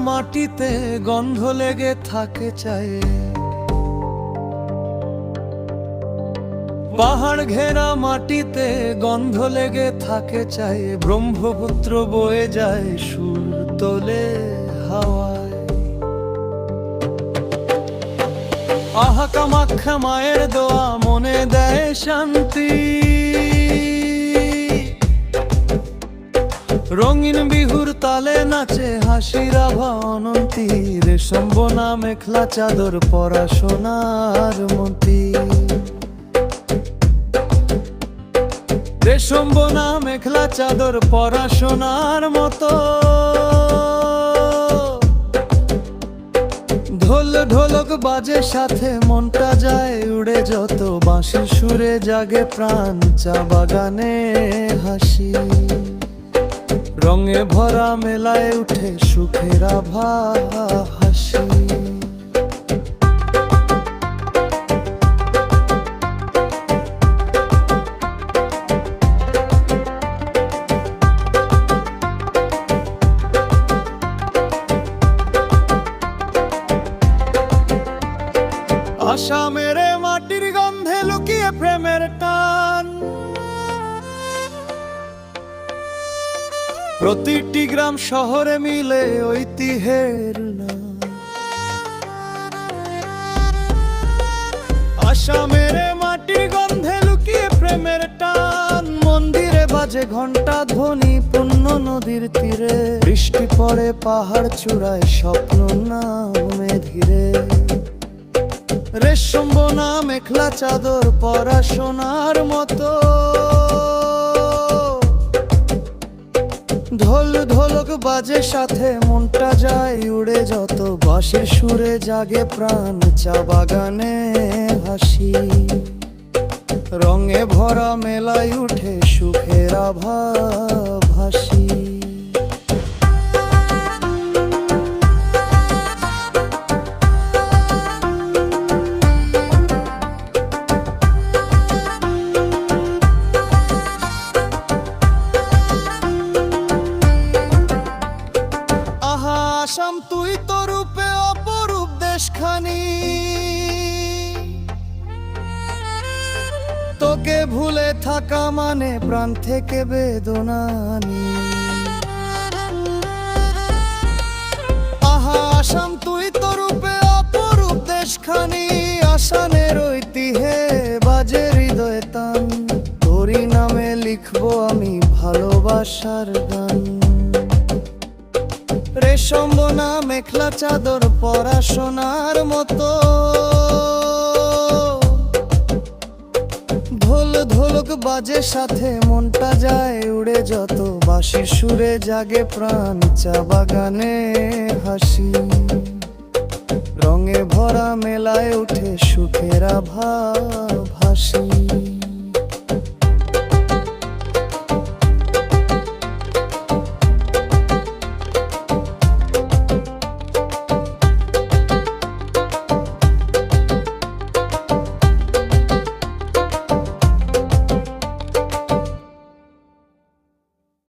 মাটিতে গন্ধ লেগে থাকে চায়ে। পাহাড় ঘেরা মাটিতে গন্ধ লেগে থাকে চাই ব্রহ্মপুত্র বয়ে যায় সুর তোলে হাওয়ায়। আহা কামাখ্যা মায়ের দোয়া মনে দেয় শান্তি। রঙিন বিহুর তালে নাচে হাসির আভা অনন্তি রেশম বোনা মেখলা চাদর পড়াশোনার মতি। রেশম বোনা মেখলা চাদর পড়াশোনার মতো। ঢোল ঢোলক বাজে সাথে মনটা যায় উড়ে যত বাঁশি সুরে জাগে প্রাণ, চা বাগানে হাসি। রঙে ভরা মেলায় উঠে সুখের আভা হাসি। আসামের এ মাটির গন্ধে লুকিয়ে প্রেমের টান। প্রতিটি গ্রাম শহরে মিলে ঐতিহ্যের আসামের এ মাটির গন্ধে লুকিয়ে প্রেমের টান। মন্দিরে বাজে ঘণ্টা ধ্বনি পূর্ণ নদীর তীরে। বৃষ্টি পড়ে, পাহাড় চূড়ায়, স্বপ্ন নামে ধীরে রেশম বোনা মেখলা চাদর পড়াশোনার মতো বাজে সাথে মনটা যায়, উড়ে যত বাঁশির সুরে জাগে প্রাণ, চা বাগানে হাসি। রঙে ভরা মেলায় উঠে সুখের আভা ভাসি। তোকে ভুলে থাকা মানে প্রাণ থেকে বেদনানি আহা, আসাম, তুই তো রূপে অপরূপ দেশখানি। আসানের ঐতিহ্যে বাজে হৃদয় তান। তোরই নামে লিখব আমি ভালোবাসার গান। রেশম বোনা মেখলা চাদর পড়াশোনার মতো। বাজে সাথে মনটা যায় উড়ে যত বাসি সুরে জাগে প্রাণ চা বাগানে হাসি। রঙে ভরা মেলায় উঠে সুখেরা ভাব ভাসি